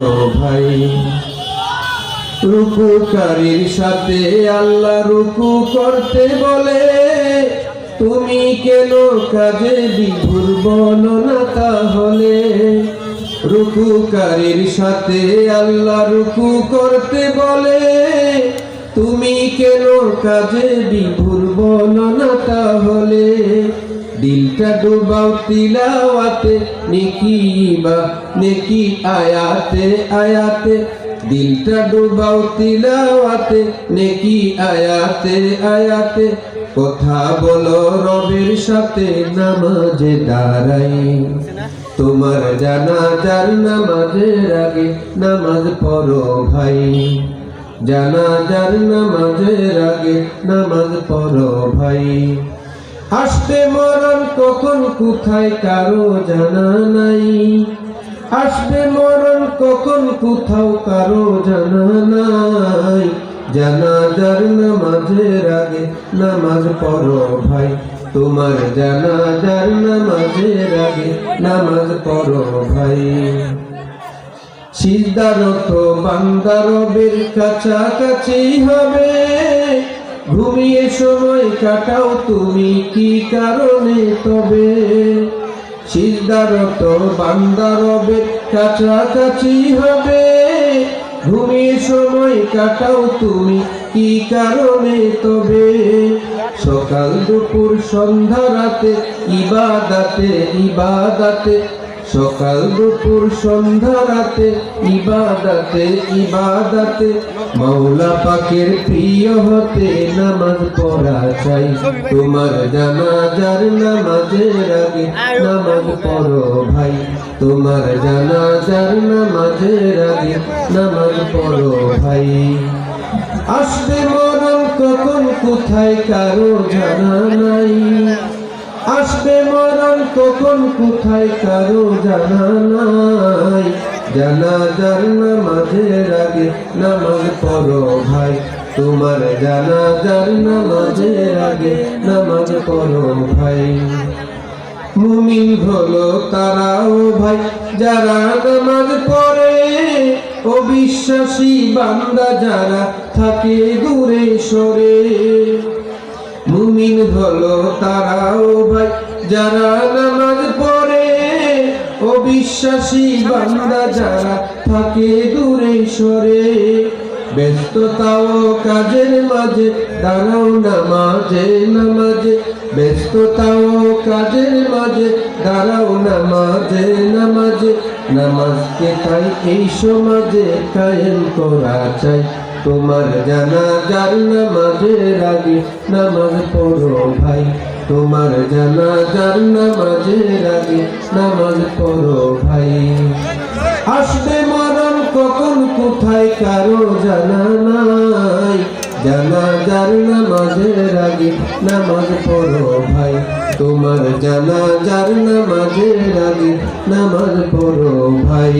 ভাই, রুকুকারীর সাথে আল্লাহ রুকু করতে বলে। তুমি কেন কাজে বিভুর বলো না তাহলে? রুকুকারীর সাথে আল্লাহ রুকু করতে বলে। তুমি কেন কাজে বিভুর বলো না তাহলে? দিলটা ডুবাও তিলাওয়াতে, নেকি বা নেকি আয়াতে আয়াতে। দিলটা ডুবাও তিলাওয়াতে, নেকি আয়াতে আয়াতে। কথা বলো রবের সাথে, নামাজে দাঁড়াই। তোমার জানা জানাজার নামাজের আগে নামাজ পড়ো ভাই। জানা জানাজার নামাজের আগে নামাজ পড়ো ভাই। আসবে মরণ কখন, কোথায় কারও জানা নাই। আসবে মরণ কখন, কোথাও কারও জানা নাই। জানাজার নামাজের আগে নামাজ পড়ো ভাই, তোমার জানাজার নামাজের আগে নামাজ পড়ো ভাই। সিদ্ধারত বান্দারবের কাছাকাছি হবে। ঘুমিয়ে সময় কাটাও তুমি কি কারণে? তবে সিদ্ধারত বান্দারবের কাছাকাছি হবে। ঘুমিয়ে সময় কাটাও তুমি কি কারণে? তবে সকাল দুপুর সন্ধ্যা রাতে ইবাদাতে ইবাদাতে সকাল দুপুর, সন্ধ্যা রাতে, ইবাদাতে ইবাদাতে। মাওলা পাকের প্রিয় হতে নামাজ পড়া চাই। তোমার জানাজার নামাজের আগে নামাজ পড়ো ভাই। তোমার জানাজার নামাজের আগে নামাজ পড়ো ভাই। আসবে মরণ কখন, কোথায় কারও জানা নাই। আসবে মরণ কখন? কোথায়? কারও জানা নাই। জানাজার নামাজের আগে নামাজ পড়ো ভাই। তোমার জানাজার নামাজের আগে নামাজ পড়ো ভাই। মুমিন হলো তারাও ভাই, যারা নামাজ পড়ে। অবিশ্বাসী বান্দা যারা থাকে দূরে সরে। মুমিন হলো ভাই যারা নামাজ পড়ে, অবিশ্বাসী বান্দা যারা থাকে দূরে সরে, ব্যস্ততাও কাজের মাঝে, দাঁড়াও নামাজে নামাজে, ব্যস্ততাও কাজের মাঝে, দাঁড়াও নামাজে নামাজে, নামাজকে তাই এই সমাজে কায়েম করা চাই। তোমার জানাজার নামাজের আগে নামাজ পড়ো ভাই। তোমার জানাজার নামাজের আগে নামাজ পড়ো ভাই। আসবে মরণ কখন, কোথায়, কারও জানা নাই। জানাজার নামাজের আগে নামাজ পড়ো ভাই। তোমার জানাজার নামাজের আগে নামাজ পড়ো ভাই।